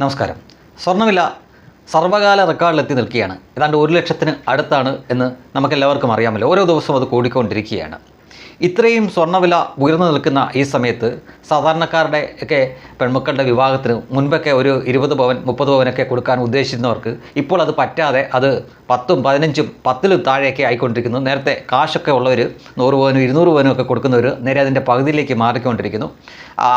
നമസ്കാരം. സ്വർണവില സർവകാല റെക്കോർഡിലെത്തി നിൽക്കുകയാണ്. ഏതാണ്ട് ഒരു ലക്ഷത്തിന് അടുത്താണ് എന്ന് നമുക്കെല്ലാവർക്കും അറിയാമല്ലോ. ഓരോ ദിവസവും അത് കൂടിക്കൊണ്ടിരിക്കുകയാണ്. ഇത്രയും സ്വർണവില ഉയർന്നു നിൽക്കുന്ന ഈ സമയത്ത് സാധാരണക്കാരുടെ ഒക്കെ പെൺമക്കളുടെ വിവാഹത്തിന് മുൻപൊക്കെ ഒരു ഇരുപത് പവൻ മുപ്പത് പവനൊക്കെ കൊടുക്കാൻ ഉദ്ദേശിക്കുന്നവർക്ക് ഇപ്പോൾ അത് പറ്റാതെ അത് പത്തും പതിനഞ്ചും പത്തിലും താഴെയൊക്കെ ആയിക്കൊണ്ടിരിക്കുന്നു. നേരത്തെ കാശൊക്കെ ഉള്ളവർ നൂറ് പവനും ഇരുന്നൂറ് പവനും ഒക്കെ കൊടുക്കുന്നവർ നേരെ അതിന്റെ പകുതിയിലേക്ക് മാറിക്കൊണ്ടിരിക്കുന്നു.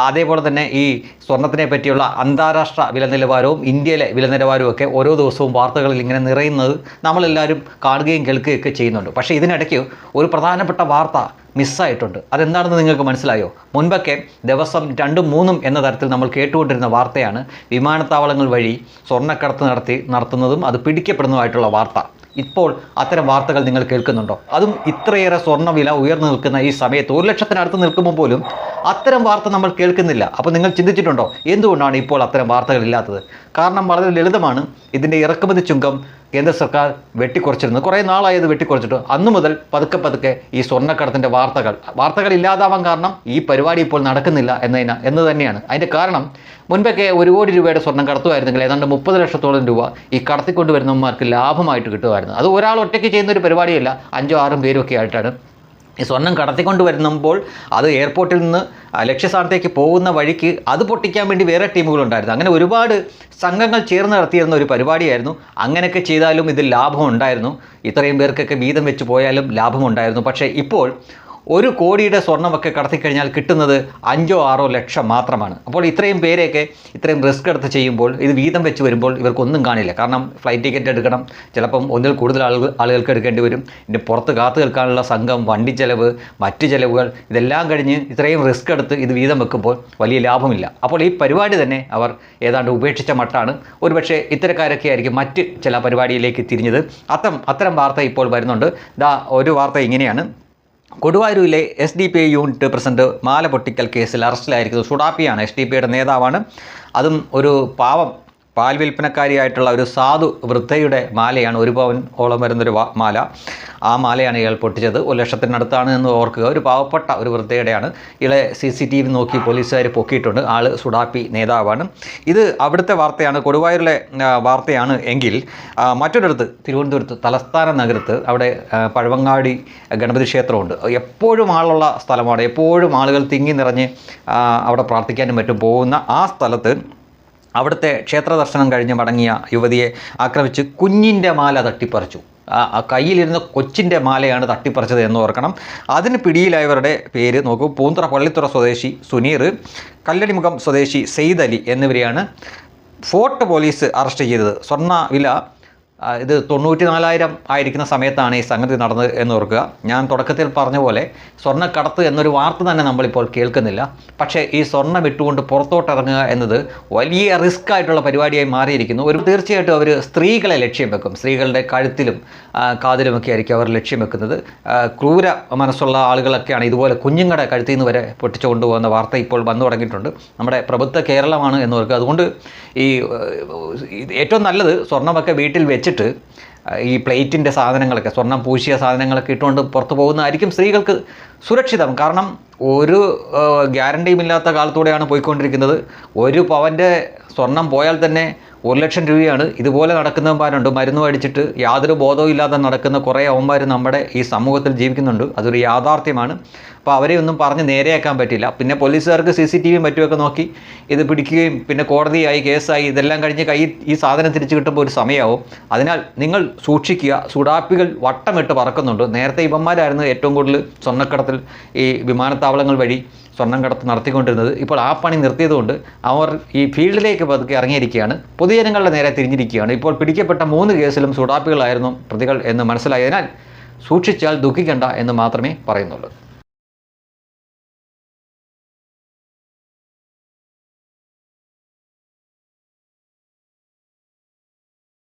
അതേപോലെ തന്നെ ഈ സ്വർണത്തിനെ പറ്റിയുള്ള അന്താരാഷ്ട്ര വില നിലവാരവും ഇന്ത്യയിലെ വില നിലവാരവും ഒക്കെ ഓരോ ദിവസവും വാർത്തകളിൽ ഇങ്ങനെ നിറയുന്നത് നമ്മളെല്ലാവരും കാണുകയും കേൾക്കുകയൊക്കെ ചെയ്യുന്നുണ്ട്. പക്ഷേ ഇതിനിടയ്ക്ക് ഒരു പ്രധാനപ്പെട്ട വാർത്ത മിസ്സായിട്ടുണ്ട്. അതെന്താണെന്ന് നിങ്ങൾക്ക് മനസ്സിലായോ? മുൻപൊക്കെ ദിവസം രണ്ടും മൂന്നും എന്ന തരത്തിൽ നമ്മൾ കേട്ടുകൊണ്ടിരുന്ന വാർത്തയാണ് വിമാനത്താവളങ്ങൾ വഴി സ്വർണക്കടത്ത് നടത്തി നടത്തുന്നതും അത് പിടിക്കപ്പെടുന്നതുമായിട്ടുള്ള വാർത്ത. ഇപ്പോൾ അത്തരം വാർത്തകൾ നിങ്ങൾ കേൾക്കുന്നുണ്ടോ? അതും ഇത്രയേറെ സ്വർണവില ഉയർന്നു നിൽക്കുന്ന ഈ സമയത്ത് ഒരു ലക്ഷത്തിനടുത്ത് നിൽക്കുമ്പോൾ പോലും അത്തരം വാർത്ത നമ്മൾ കേൾക്കുന്നില്ല. അപ്പോൾ നിങ്ങൾ ചിന്തിച്ചിട്ടുണ്ടോ? എന്തുകൊണ്ടാണ് ഇപ്പോൾ അത്തരം വാർത്തകൾ ഇല്ലാത്തത്? കാരണം വളരെ ലളിതമാണ്. ഇതിന്റെ ഇറക്കുമതി ചുങ്കം കേന്ദ്ര സർക്കാർ വെട്ടിക്കുറച്ചിരുന്നു. കുറേ നാളായി അത് വെട്ടിക്കുറച്ചിട്ട്. അന്നു മുതൽ പതുക്കെ പതുക്കെ ഈ സ്വർണക്കടത്തിന്റെ വാർത്തകൾ വാർത്തകൾ ഇല്ലാതാവാൻ കാരണം ഈ പരിപാടി ഇപ്പോൾ നടക്കുന്നില്ല എന്നതിന് എന്ന് തന്നെയാണ്. അതിന്റെ കാരണം മുൻപൊക്കെ ഒരു കോടി രൂപയുടെ സ്വർണം കടത്തുമായിരുന്നെങ്കിൽ ഏതാണ്ട് മുപ്പത് ലക്ഷത്തോളം രൂപ ഈ കടത്തിക്കൊണ്ടുവരുന്നവന്മാർക്ക് ലാഭമായിട്ട് കിട്ടുമായിരുന്നു. അത് ഒരാൾ ഒറ്റയ്ക്ക് ചെയ്യുന്ന ഒരു പരിപാടിയല്ല അഞ്ചോ ആറും പേരും ഒക്കെ ആയിട്ടാണ്. ഈ സ്വർണം കടത്തിക്കൊണ്ട് വരുമ്പോൾ അത് എയർപോർട്ടിൽ നിന്ന് ലക്ഷ്യസ്ഥാനത്തേക്ക് പോകുന്ന വഴിക്ക് അത് പൊട്ടിക്കാൻ വേണ്ടി വേറെ ടീമുകളുണ്ടായിരുന്നു. അങ്ങനെ ഒരുപാട് സംഘങ്ങൾ ചേർന്ന് നടത്തിയിരുന്ന ഒരു പരിപാടിയായിരുന്നു. അങ്ങനെയൊക്കെ ചെയ്താലും ഇതിൽ ലാഭം ഉണ്ടായിരുന്നു. ഇത്രയും പേർക്കൊക്കെ വീതം വെച്ച് പോയാലും ലാഭമുണ്ടായിരുന്നു പക്ഷേ ഇപ്പോൾ ഒരു കോടിയുടെ സ്വർണമൊക്കെ കടത്തിക്കഴിഞ്ഞാൽ കിട്ടുന്നത് അഞ്ചോ ആറോ ലക്ഷം മാത്രമാണ്. അപ്പോൾ ഇത്രയും പേരെയൊക്കെ ഇത്രയും റിസ്ക് എടുത്ത് ചെയ്യുമ്പോൾ ഇത് വീതം വെച്ച് വരുമ്പോൾ ഇവർക്കൊന്നും കാണില്ല. കാരണം ഫ്ലൈറ്റ് ടിക്കറ്റ് എടുക്കണം ചിലപ്പം ഒന്നിൽ കൂടുതൽ ആളുകൾ ആളുകൾക്ക് എടുക്കേണ്ടി വരും. ഇതിന്റെ പുറത്ത് കാത്തു നിൽക്കാനുള്ള സംഘം വണ്ടി ചെലവ് മറ്റ് ചെലവുകൾ ഇതെല്ലാം കഴിഞ്ഞ് ഇത്രയും റിസ്ക് എടുത്ത് ഇത് വീതം വെക്കുമ്പോൾ വലിയ ലാഭമില്ല. അപ്പോൾ ഈ പരിപാടി തന്നെ അവർ ഏതാണ്ട് ഉപേക്ഷിച്ച മട്ടാണ്. ഒരുപക്ഷെ ഇത്തരക്കാരൊക്കെ ആയിരിക്കും മറ്റ് ചില പരിപാടിയിലേക്ക് തിരിഞ്ഞത്. അത്തരം അത്തരം വാർത്ത ഇപ്പോൾ വരുന്നുണ്ട്. ദാ ഒരു വാർത്ത ഇങ്ങനെയാണ്. കൊടുവായൂരിലെ S D P I unit president മാല പൊട്ടിക്കൽ കേസിൽ അറസ്റ്റിലായിരിക്കുന്നത് സുഡാപ്പിയാണ് എസ് ഡി പി ഐയുടെ നേതാവാണ്. അതും ഒരു പാവം പാൽ വിൽപ്പനക്കാരിയായിട്ടുള്ള ഒരു സാധു വൃദ്ധയുടെ മാലയാണ് ഒരു പവൻ ഓളം വരുന്നൊരു മാല. ആ മാലയാണ് ഇയാൾ പൊട്ടിച്ചത്. ഒരു ലക്ഷത്തിനടുത്താണ് എന്ന് ഓർക്കുക. ഒരു പാവപ്പെട്ട ഒരു വൃദ്ധയുടെയാണ് ഇയാളെ സി സി ടി വി നോക്കി പോലീസുകാർ പൊക്കിയിട്ടുണ്ട്. ആൾ സുഡാപ്പി നേതാവാണ്. ഇത് അവിടുത്തെ വാർത്തയാണ്. കൊടുവായൂരിലെ വാർത്തയാണ് എങ്കിൽ മറ്റൊരിടത്ത് തിരുവനന്തപുരത്ത് തലസ്ഥാന നഗരത്ത് അവിടെ പഴവങ്ങാടി ഗണപതി ക്ഷേത്രമുണ്ട്. എപ്പോഴും ആളുള്ള സ്ഥലമാണ്. എപ്പോഴും ആളുകൾ തിങ്ങി നിറഞ്ഞ് അവിടെ പ്രാർത്ഥിക്കാനും മറ്റും പോകുന്ന ആ സ്ഥലത്ത് അവിടുത്തെ ക്ഷേത്ര ദർശനം കഴിഞ്ഞ് മടങ്ങിയ യുവതിയെ ആക്രമിച്ച് കുഞ്ഞിന്റെ മാല തട്ടിപ്പറിച്ചു. ആ കയ്യിലിരുന്ന കൊച്ചിന്റെ മാലയാണ് തട്ടിപ്പറിച്ചത് എന്ന് ഓർക്കണം. അതിന് പിടിയിലായവരുടെ പേര് നോക്കൂ. പൂന്തറ പള്ളിത്തുറ സ്വദേശി സുനീർ കല്ലടിമുഖം സ്വദേശി സെയ്ദ് അലി എന്നിവരെയാണ് ഫോർട്ട് പോലീസ് അറസ്റ്റ് ചെയ്തത്. സ്വർണ വില ഇത് തൊണ്ണൂറ്റി നാലായിരം ആയിരിക്കുന്ന സമയത്താണ് ഈ സംഗതി നടന്നത് എന്ന് ഓർക്കുക. ഞാൻ തുടക്കത്തിൽ പറഞ്ഞ പോലെ സ്വർണക്കടത്ത് എന്നൊരു വാർത്ത തന്നെ നമ്മളിപ്പോൾ കേൾക്കുന്നില്ല. പക്ഷേ ഈ സ്വർണം ഇട്ടുകൊണ്ട് പുറത്തോട്ടിറങ്ങുക എന്നത് വലിയ റിസ്ക് ആയിട്ടുള്ള പരിപാടിയായി മാറിയിരിക്കുന്നു. ഒരു തീർച്ചയായിട്ടും അവർ സ്ത്രീകളെ ലക്ഷ്യം വെക്കും. സ്ത്രീകളുടെ കഴുത്തിലും കാതിലുമൊക്കെ ആയിരിക്കും അവർ ലക്ഷ്യം വെക്കുന്നത്. ക്രൂര മനസ്സുള്ള ആളുകളൊക്കെയാണ് ഇതുപോലെ കുഞ്ഞുങ്ങളുടെ കഴുത്തിൽ നിന്ന് വരെ പൊട്ടിച്ചു കൊണ്ടുപോകുന്ന വാർത്ത ഇപ്പോൾ വന്നു തുടങ്ങിയിട്ടുണ്ട്. നമ്മുടെ പ്രബുദ്ധ കേരളമാണ് എന്ന് ഓർക്കുക. അതുകൊണ്ട് ഈ ഏറ്റവും നല്ലത് സ്വർണമൊക്കെ വീട്ടിൽ വെച്ചിട്ട് ഈ പ്ലേറ്റിന്റെ സാധനങ്ങളൊക്കെ സ്വർണം പൂശിയ സാധനങ്ങളൊക്കെ ഇട്ടുകൊണ്ട് പുറത്തു പോകുന്നതായിരിക്കും സ്ത്രീകൾക്ക് സുരക്ഷിതം. കാരണം ഒരു ഗ്യാരണ്ടിയുമില്ലാത്ത കാലത്തൂടെയാണ് പോയിക്കൊണ്ടിരിക്കുന്നത്. ഒരു പവന്റെ സ്വർണം പോയാൽ തന്നെ ഒരു ലക്ഷം രൂപയാണ്. ഇതുപോലെ നടക്കുന്നവന്മാരുണ്ട്. മരുന്ന് അടിച്ചിട്ട് യാതൊരു ബോധവും ഇല്ലാതെ നടക്കുന്ന കുറേ അവന്മാർ നമ്മുടെ ഈ സമൂഹത്തിൽ ജീവിക്കുന്നുണ്ട്. അതൊരു യാഥാർത്ഥ്യമാണ്. അപ്പോൾ അവരെ ഒന്നും പറഞ്ഞ് നേരെയാക്കാൻ പറ്റില്ല പിന്നെ പോലീസുകാർക്ക് സി സി ടി വിയും മറ്റുമൊക്കെ നോക്കി ഇത് പിടിക്കുകയും പിന്നെ കോടതിയായി കേസായി ഇതെല്ലാം കഴിഞ്ഞ് കൈ ഈ സാധനം തിരിച്ചു കിട്ടുമ്പോൾ ഒരു സമയമാവും. അതിനാൽ നിങ്ങൾ സൂക്ഷിക്കുക. സുഡാപ്പികൾ വട്ടമിട്ട് പറക്കുന്നുണ്ട്. നേരത്തെ ഇവന്മാരായിരുന്നു ഏറ്റവും കൂടുതൽ സ്വർണക്കടത്തിൽ ഈ വിമാനത്താവളങ്ങൾ വഴി സ്വർണം കടത്ത് നടത്തിക്കൊണ്ടിരുന്നത്. ഇപ്പോൾ ആ പണി നിർത്തിയതുകൊണ്ട് അവർ ഈ ഫീൽഡിലേക്ക് പതുക്കെ ഇറങ്ങിയിരിക്കുകയാണ്. പൊതുജനങ്ങളുടെ നേരെ തിരിഞ്ഞിരിക്കുകയാണ്. ഇപ്പോൾ പിടിക്കപ്പെട്ട മൂന്ന് കേസിലും സുഡാപ്പികളായിരുന്നു പ്രതികൾ എന്ന് മനസ്സിലായതിനാൽ സൂക്ഷിച്ചാൽ ദുഃഖിക്കണ്ട എന്ന് മാത്രമേ പറയുന്നുള്ളൂ.